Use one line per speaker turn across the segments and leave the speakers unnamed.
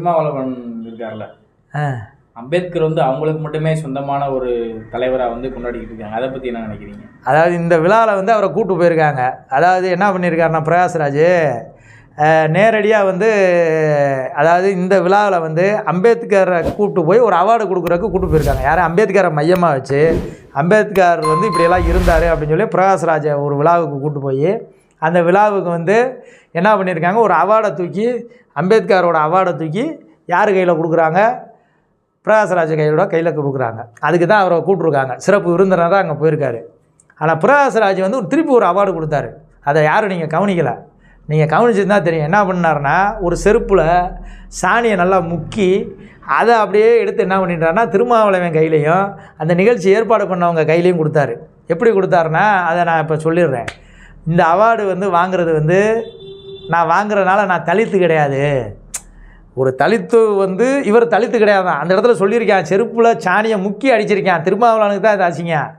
திருமாவளவன் இருக்கார்ல. அம்பேத்கர் வந்து அவங்களுக்கு மட்டுமே சொந்தமான ஒரு தலைவராக வந்து கொண்டாடிக்கிட்டு இருக்காங்க. அதை பற்றி என்ன நினைக்கிறீங்க?
அதாவது இந்த விழாவில் வந்து அவரை கூட்டு போயிருக்காங்க. அதாவது என்ன பண்ணியிருக்காருன்னா பிரகாஷ்ராஜ் நேரடியாக வந்து அதாவது இந்த விழாவில் வந்து அம்பேத்கரை கூப்பிட்டு போய் ஒரு அவார்டு கொடுக்குறதுக்கு கூட்டு போயிருக்காங்க. யாரும் அம்பேத்கரை மையமாக வச்சு அம்பேத்கர் வந்து இப்படியெல்லாம் இருந்தார் அப்படின்னு சொல்லி பிரகாஷ்ராஜை ஒரு விழாவுக்கு கூட்டு போய் அந்த விழாவுக்கு வந்து என்ன பண்ணியிருக்காங்க? ஒரு அவார்டை தூக்கி அம்பேத்கரோட அவார்டை தூக்கி யார் கையில் கொடுக்குறாங்க? பிரகாஷ்ராஜ் கையோட கையில் கொடுக்குறாங்க. அதுக்கு தான் அவரை கூப்பிட்ருக்காங்க சிறப்பு விருந்தினராக அங்கே போயிருக்காரு. ஆனால் பிரகாஷ்ராஜ் வந்து ஒரு திருப்பி ஒரு அவார்டு கொடுத்தாரு. அதை யாரும் நீங்கள் கவனிக்கலை. நீங்கள் கவனிச்சிருந்தால் தெரியும். என்ன பண்ணாருன்னா ஒரு செருப்பில் சாணியை நல்லா முக்கி அதை அப்படியே எடுத்து என்ன பண்ணிட்டாருன்னா திருமாவளவன் கையிலையும் அந்த நிகழ்ச்சி ஏற்பாடு பண்ணவங்க கையிலையும் கொடுத்தாரு. எப்படி கொடுத்தாருன்னா அதை நான் இப்போ சொல்லிடுறேன். இந்த அவார்டு வந்து வாங்குறது வந்து நான் வாங்குறதுனால நான் தலித்து கிடையாது. ஒரு தலித்து வந்து இவர் தலித்து கிடையாது அந்த இடத்துல சொல்லியிருக்கான் செருப்பில் சாணியை முக்கி அடிச்சிருக்கான். திருமாவளவனுக்கு தான் இது ஆச்சுங்க.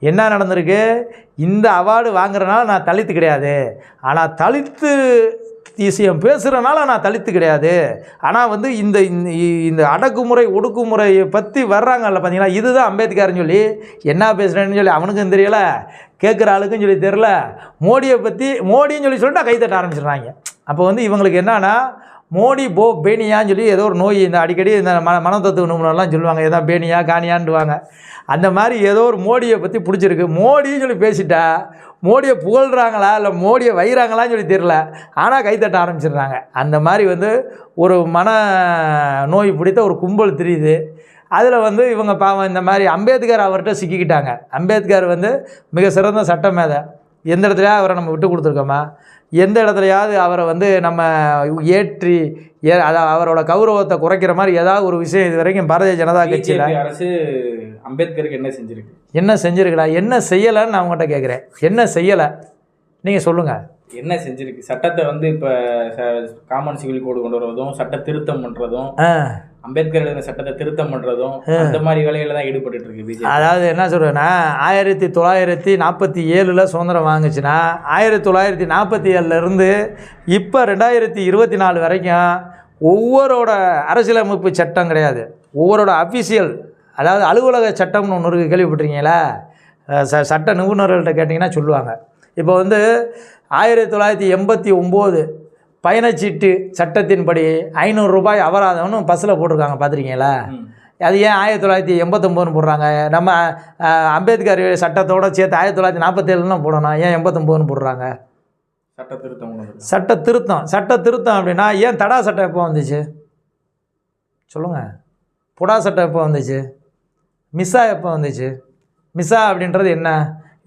என்ன நடந்திருக்கு? இந்த அவார்டு வாங்குறதுனால நான் தலித்து கிடையாது. ஆனால் தலித்து விஷயம் பேசுகிறனால நான் தலித்து கிடையாது. ஆனால் வந்து இந்த இந்த- இந்த அடக்குமுறை ஒடுக்குமுறையை பற்றி வர்றாங்கல்ல பார்த்தீங்களா இதுதான் அம்பேத்கர்னு சொல்லி என்ன பேசுகிறேன்னு சொல்லி அவனுக்கும் தெரியலை. கேட்குற ஆளுக்கும் சொல்லி தெரில மோடியை பற்றி மோடின்னு சொல்லி சொல்லிட்டு தட்ட ஆரம்பிச்சிடுறாங்க. அப்போ வந்து இவங்களுக்கு என்னென்னா மோடி போ பேனியான்னு சொல்லி ஏதோ ஒரு நோய் இந்த அடிக்கடி இந்த மன மனத்தத்துவ நிபுணர்லாம் சொல்லுவாங்க. ஏதோ பேனியா காணியான்டுவாங்க அந்த மாதிரி ஏதோ ஒரு மோடியை பற்றி பிடிச்சிருக்கு. மோடின்னு சொல்லி பேசிட்டா மோடியை புகழ்கிறாங்களா இல்லை மோடியை வைகிறாங்களான்னு சொல்லி தெரில ஆனால் கைத்தட்ட ஆரம்பிச்சிடுறாங்க. அந்த மாதிரி வந்து ஒரு மன நோய் பிடித்த ஒரு கும்பல் தெரியுது. அதில் வந்து இவங்க பாவம் இந்த மாதிரி அம்பேத்கர் அவர்கிட்ட சிக்கிக்கிட்டாங்க. அம்பேத்கர் வந்து மிக சிறந்த சட்ட மேதை. எந்த இடத்துலையாவது அவரை நம்ம விட்டு கொடுத்துருக்கோமா? எந்த இடத்துலையாவது அவரை வந்து நம்ம ஏற்றி ஏ அதாவது அவரோட கௌரவத்தை குறைக்கிற மாதிரி ஏதாவது ஒரு விஷயம் இது வரைக்கும் பாரதிய ஜனதா கட்சியில்.
அரசு அம்பேத்கருக்கு என்ன செஞ்சிருக்கு?
என்ன செஞ்சுருக்கலாம் என்ன செய்யலைன்னு நான் உங்கள்கிட்ட கேட்குறேன் என்ன செய்யலை? நீங்கள் சொல்லுங்கள்
என்ன செஞ்சிருக்கு? சட்டத்தை வந்து இப்போ காமன் சிவில் கோடு கொண்டு வருவதும் சட்ட திருத்தம் பண்ணுறதும் அம்பேத்கர் எழுதின சட்டத்தை திருத்தம் பண்ணுறதும் அந்த மாதிரி வேலைகளை தான் ஈடுபட்டு இருக்கு பிஜேபி.
அதாவது என்ன சொல்கிறேன்னா ஆயிரத்தி தொள்ளாயிரத்தி நாற்பத்தி ஏழில் சுதந்திரம் வாங்குச்சுன்னா ஆயிரத்தி தொள்ளாயிரத்தி நாற்பத்தி ஏழுலேருந்து இப்போ ரெண்டாயிரத்தி இருபத்தி நாலு வரைக்கும் ஒவ்வொருவோட அரசியலமைப்பு சட்டம் கிடையாது. ஒவ்வொருவோட அஃபிஷியல் அதாவது அலுவலக சட்டம்னு ஒன்று இருக்குது கேள்விப்பட்டிருக்கீங்களா? ச சட்ட நிபுணர்கள்ட்ட கேட்டிங்கன்னா சொல்லுவாங்க. இப்போ வந்து ஆயிரத்தி தொள்ளாயிரத்தி எண்பத்தி ஒம்பது பயணச்சீட்டு சட்டத்தின்படி ஐநூறு ரூபாய் அபராதம்னு பஸ்ஸில் போட்டிருக்காங்க பார்த்துருக்கீங்களா. அது ஏன் ஆயிரத்தி தொள்ளாயிரத்தி எண்பத்தொம்போதுன்னு போடுறாங்க? நம்ம அம்பேத்கர் சட்டத்தோட சேர்த்து ஆயிரத்தி தொள்ளாயிரத்தி நாற்பத்தேழுன்னு போடணும்? ஏன் எண்பத்தொம்போதுன்னு போடுறாங்க?
சட்ட திருத்தம்.
சட்ட திருத்தம் சட்ட திருத்தம் அப்படின்னா ஏன் தடா சட்டம் எப்போ வந்துச்சு? சொல்லுங்கள் புடா சட்டம் எப்போ வந்துச்சு? மிஸ்ஸா எப்போ வந்துச்சு? மிஸ்ஸா அப்படின்றது என்ன?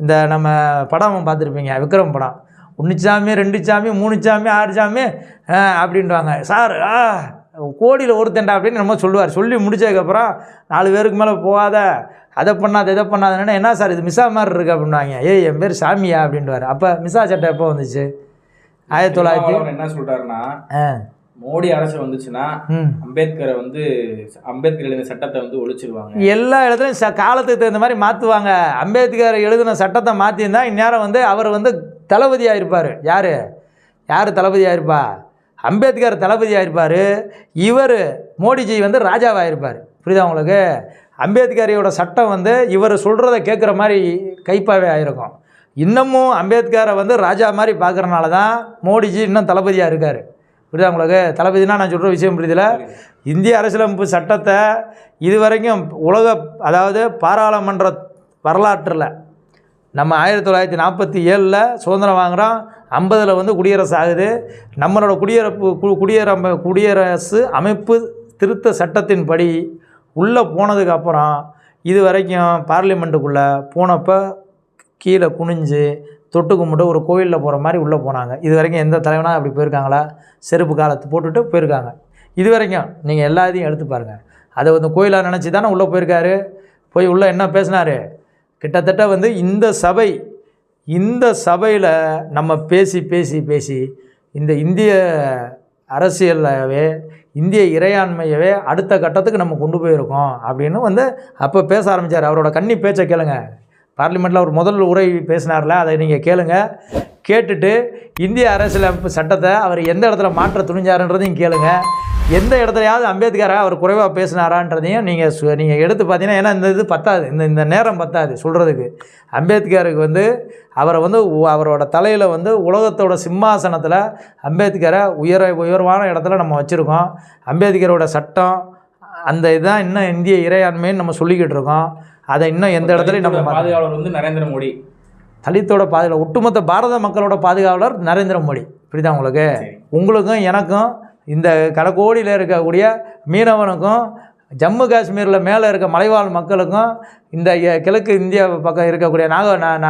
இந்த நம்ம படம் பார்த்துருப்பீங்க விக்ரம் படம். ஒன்று சாமி ரெண்டு சாமி மூணு சாமி ஆறு சாமி அப்படின்வாங்க சார் ஆ கோடியில் ஒருத்தண்டா அப்படின்னு நம்ம சொல்லுவார். சொல்லி முடிச்சதுக்கப்புறம் நாலு பேருக்கு மேலே போகாத அதை பண்ணாத இதை பண்ணாதன்னு என்ன சார் இது மிஸ்ஸா மாதிரி இருக்கு அப்படின்வாங்க ஏய் என் பேர் சாமியா அப்படின்வார் அப்போ மிஸ்ஸா சட்டம் எப்போ வந்துச்சு? ஆயிரத்தி தொள்ளாயிரத்தி
என்ன சொல்றாருன்னா
ஆ.
மோடி அரசு வந்துச்சுன்னா அம்பேத்கரை வந்து அம்பேத்கர் எழுதின சட்டத்தை வந்து ஒழிச்சிருவாங்க.
எல்லா இடத்துலையும் ச காலத்துக்கு தகுந்த மாதிரி மாற்றுவாங்க அம்பேத்கர் எழுதின சட்டத்தை மாற்றியிருந்தா இந்நேரம் வந்து அவர் வந்து தளபதியாக இருப்பார் யார்? யார் தளபதியாக இருப்பா அம்பேத்கர் தளபதியாக இருப்பார் இவர் மோடிஜி வந்து ராஜாவாக இருப்பார் புரியுதா உங்களுக்கு? அம்பேத்கரையோட சட்டம் வந்து இவர் சொல்கிறத கேட்குற மாதிரி கைப்பாவே ஆயிருக்கும். இன்னமும் அம்பேத்கரை வந்து ராஜா மாதிரி பார்க்குறனால தான் மோடிஜி இன்னும் தளபதியாக இருக்கார். புரியுதா உங்களுக்கு? தளபதினா நான் சொல்கிற விஷயம் புரியுதுல? இந்திய அரசியலமைப்பு சட்டத்தை இதுவரைக்கும் உலக அதாவது பாராளுமன்ற வரலாற்றில் நம்ம ஆயிரத்தி தொள்ளாயிரத்தி நாற்பத்தி ஏழில் சுதந்திரம் வாங்குகிறோம் ஐம்பதில் வந்து குடியரசு ஆகுது. நம்மளோட குடியரப்பு கு- குடியரம்பு குடியரசு அமைப்பு திருத்த சட்டத்தின்படி உள்ளே போனதுக்கப்புறம் இது வரைக்கும் பார்லிமெண்ட்டுக்குள்ளே போனப்போ கீழே குனிஞ்சு தொட்டு கும்பிட்டு ஒரு கோயிலில் போகிற மாதிரி உள்ளே போனாங்க. இது வரைக்கும் எந்த தலைவனாக அப்படி போயிருக்காங்களா? செருப்பு காலத்து போட்டுட்டு போயிருக்காங்க. இது வரைக்கும் நீங்கள் எல்லாத்தையும் எடுத்து பாருங்கள் அதை வந்து கோயிலாக நினச்சி தானே உள்ளே போயிருக்காரு? போய் உள்ளே என்ன பேசினாரு? கிட்டத்தட்ட வந்து இந்த சபை இந்த சபையில் நம்ம பேசி பேசி பேசி இந்த இந்திய அரசியலவே இந்திய இறையாண்மையவே அடுத்த கட்டத்துக்கு நம்ம கொண்டு போயிருக்கோம் அப்படின்னு வந்து அப்போ பேச ஆரம்பித்தார் அவரோட கன்னி பேச்சை கேளுங்க. பார்லிமெண்ட்டில் அவர் முதல் உரை பேசினார்ல அதை நீங்கள் கேளுங்க. கேட்டுட்டு இந்திய அரசியலமைப்பு சட்டத்தை அவர் எந்த இடத்துல மாற்ற துணிஞ்சாருன்றதையும் கேளுங்க. எந்த இடத்துலையாவது அம்பேத்கரை அவர் குறைவாக பேசினாரான்றதையும் நீங்கள் சு நீங்கள் எடுத்து பார்த்தீங்கன்னா ஏன்னா இந்த இது பத்தாது. இந்த இந்த நேரம் பத்தாது சொல்கிறதுக்கு அம்பேத்கருக்கு வந்து அவரை வந்து அவரோட தலையில் வந்து உலகத்தோட சிம்மாசனத்தில் அம்பேத்கரை உயர உயர்வான இடத்துல நம்ம வச்சுருக்கோம். அம்பேத்கரோட சட்டம் அந்த இதுதான் இன்னும் இந்திய இறையாண்மைன்னு நம்ம சொல்லிக்கிட்டு இருக்கோம். அதை இன்னும் எந்த இடத்துலையும் நம்ம
பாதுகாவலர் வந்து நரேந்திர மோடி.
தலித்தோட பாதுகாவலர் ஒட்டுமொத்த பாரத மக்களோட பாதுகாவலர் நரேந்திர மோடி. புரியுதா உங்களுக்கு. உங்களுக்கும் எனக்கும் இந்த கடக்கோடியில் இருக்கக்கூடிய மீனவனுக்கும் ஜம்மு காஷ்மீரில் மேலே இருக்க மலைவாழ் மக்களுக்கும் இந்த கிழக்கு இந்தியா பக்கம் இருக்கக்கூடிய நாக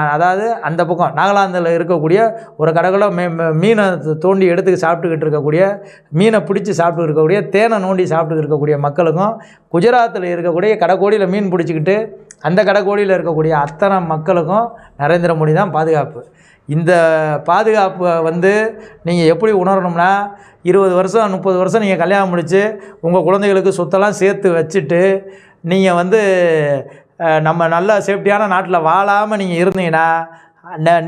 அதாவது அந்த பக்கம் நாகாலாந்தில் இருக்கக்கூடிய ஒரு கடகுல மீ- மீனை தோண்டி எடுத்து சாப்பிட்டுக்கிட்டு இருக்கக்கூடிய மீனை பிடிச்சி சாப்பிட்டு இருக்கக்கூடிய தேனை நோண்டி சாப்பிட்டு இருக்கக்கூடிய மக்களுக்கும் குஜராத்தில் இருக்கக்கூடிய கடக்கோடியில் மீன் பிடிச்சிக்கிட்டு அந்த கடைக்கோடியில் இருக்கக்கூடிய அத்தனை மக்களுக்கும் நரேந்திர மோடி தான் பாதுகாப்பு. இந்த பாதுகாப்பை வந்து நீங்கள் எப்படி உணரணும்னா இருபது வருஷம் முப்பது வருஷம் நீங்கள் கல்யாணம் முடித்து உங்கள் குழந்தைகளுக்கு சொத்தெல்லாம் சேர்த்து வச்சுட்டு நீங்கள் வந்து நம்ம நல்ல சேஃப்டியான நாட்டில் வாழாமல் நீங்கள் இருந்தீங்கன்னா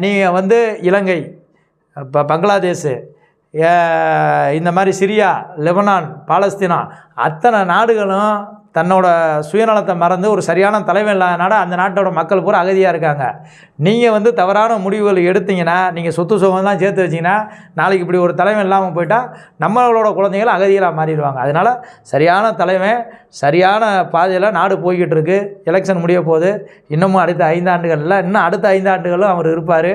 நீங்கள் வந்து இலங்கை இப்போ பங்களாதேஷு இந்த மாதிரி சிரியா லெபனான் பாலஸ்தீனா அத்தனை நாடுகளும் தன்னோட சுயநலத்தை மறந்து ஒரு சரியான தலைவன் இல்லாதனால அந்த நாட்டோட மக்கள் பூரா அகதியாக இருக்காங்க. நீங்கள் வந்து தவறான முடிவுகள் எடுத்தீங்கன்னா நீங்கள் சொத்து சுகம்லாம் சேர்த்து வச்சிங்கன்னா நாளைக்கு இப்படி ஒரு தலைவன் இல்லாமல் போயிட்டால் நம்மளோட குழந்தைகள் அகதிகளாக மாறிடுவாங்க. அதனால் சரியான தலைவன் சரியான பாதையில் நாடு போய்கிட்டு இருக்கு. எலெக்ஷன் முடிய போகுது. இன்னமும் அடுத்த ஐந்தாண்டுகளில் இன்னும் அடுத்த ஐந்தாண்டுகளும் அவர் இருப்பார்.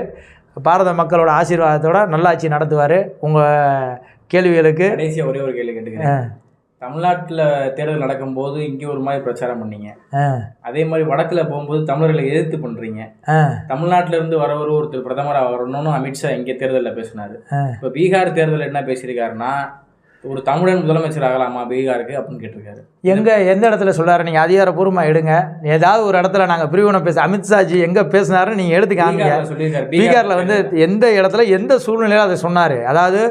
பாரத மக்களோட ஆசீர்வாதத்தோட நல்லாட்சி நடத்துவார். உங்கள் கேள்விகளுக்கு
ஒரே ஒரு கேள்வி கேட்டுக்கிறேன். தமிழ்நாட்டுல தேர்தல் நடக்கும்போது இங்கே ஒரு மாதிரி பிரச்சாரம் பண்ணீங்க. அதே மாதிரி வடக்குல போகும்போது தமிழர்களை எதிர்த்து பண்றீங்க.
ஆ.
தமிழ்நாட்டுல இருந்து வரவர் ஒருத்தர் பிரதமராக வரணும்னு அமித்ஷா இங்கே தேர்தலில் பேசினாரு. இப்போ பீகார் தேர்தல் என்ன பேசியிருக்காருன்னா ஒரு தமிழன் முதலமைச்சர் ஆகலாமா பீகாருக்கு அப்படின்னு கேட்டிருக்காரு.
எங்கே எந்த இடத்துல சொல்கிறாரு நீங்கள் அதிகாரப்பூர்வமாக எடுங்க. ஏதாவது ஒரு இடத்துல நாங்கள் பிரிவினை பேச அமித்ஷாஜி எங்கே பேசினாரு நீங்கள் எடுத்து காமிங்க
பீகார்ல
வந்து எந்த இடத்துல எந்த சூழ்நிலையில் அதை சொன்னார்? அதாவது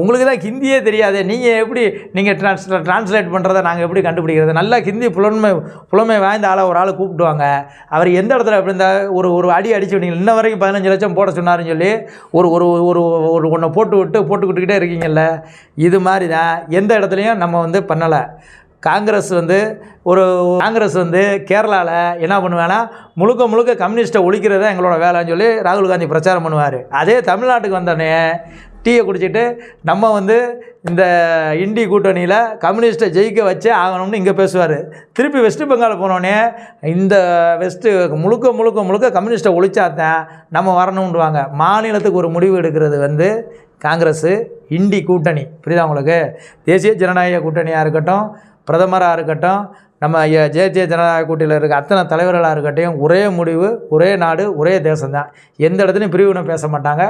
உங்களுக்கு தான் ஹிந்தியே தெரியாது நீங்கள் எப்படி நீங்கள் ட்ரான்ஸ் ட்ரான்ஸ்லேட் பண்ணுறதை நாங்கள் எப்படி கண்டுபிடிக்கிறது? நல்லா ஹிந்தி புலன்மை புலமை வாய்ந்த ஆளை ஒரு ஆளை கூப்பிட்டுவாங்க. அவர் எந்த இடத்துல எப்படி இருந்தா ஒரு ஒரு அடி அடிச்சு விட்டீங்க இன்ன வரைக்கும் பதினஞ்சு லட்சம் போட சொன்னாருன்னு சொல்லி ஒரு ஒரு ஒரு ஒரு ஒன்றை போட்டு விட்டு போட்டுக்கிட்டுக்கிட்டே இருக்கீங்கல்ல? இது மாதிரி தான். எந்த இடத்துலையும் நம்ம வந்து பண்ணலை. காங்கிரஸ் வந்து ஒரு காங்கிரஸ் வந்து கேரளாவில் என்ன பண்ணுவேன்னா முழுக்க முழுக்க கம்யூனிஸ்ட்டை ஒழிக்கிறது தான் எங்களோட வேலைன்னு சொல்லி ராகுல் காந்தி பிரச்சாரம் பண்ணுவார். அதே தமிழ்நாட்டுக்கு வந்தோடனே டீயை குடிச்சிட்டு நம்ம வந்து இந்த இண்டி கூட்டணியில் கம்யூனிஸ்ட்டை ஜெயிக்க வச்சே ஆகணும்னு இங்கே பேசுவார். திருப்பி வெஸ்ட் பெங்கால் போனோடனே இந்த வெஸ்ட்டு முழுக்க முழுக்க முழுக்க கம்யூனிஸ்ட்டை ஒழிச்சாதான் நம்ம வரணும்ன்றவாங்க மாநிலத்துக்கு ஒரு முடிவு எடுக்கிறது வந்து காங்கிரஸு இண்டி கூட்டணி. புரியுதா உங்களுக்கு? தேசிய ஜனநாயக கூட்டணியாக இருக்கட்டும் பிரதமராக இருக்கட்டும் நம்ம தேசிய ஜனநாயக கூட்டணியில் இருக்க அத்தனை தலைவர்களாக இருக்கட்டும் ஒரே முடிவு ஒரே நாடு ஒரே தேசம்தான் எந்த இடத்துலையும் பிரிவினை பேச மாட்டாங்க.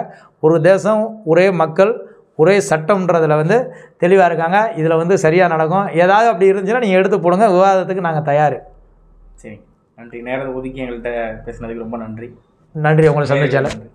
ஒரு தேசம் ஒரே மக்கள் ஒரே சட்டம்ன்றதில் வந்து தெளிவாக இருக்காங்க. இதில் வந்து சரியாக நடக்கும். ஏதாவது அப்படி இருந்துச்சுன்னா நீங்கள் எடுத்து போடுங்க. விவாதத்துக்கு நாங்கள் தயார்.
சரி நன்றி. நேரத்தை ஒதுக்கி எங்கள்கிட்ட பேசினதுக்கு ரொம்ப நன்றி.
நன்றி. உங்களை சந்திச்சால
நன்றி.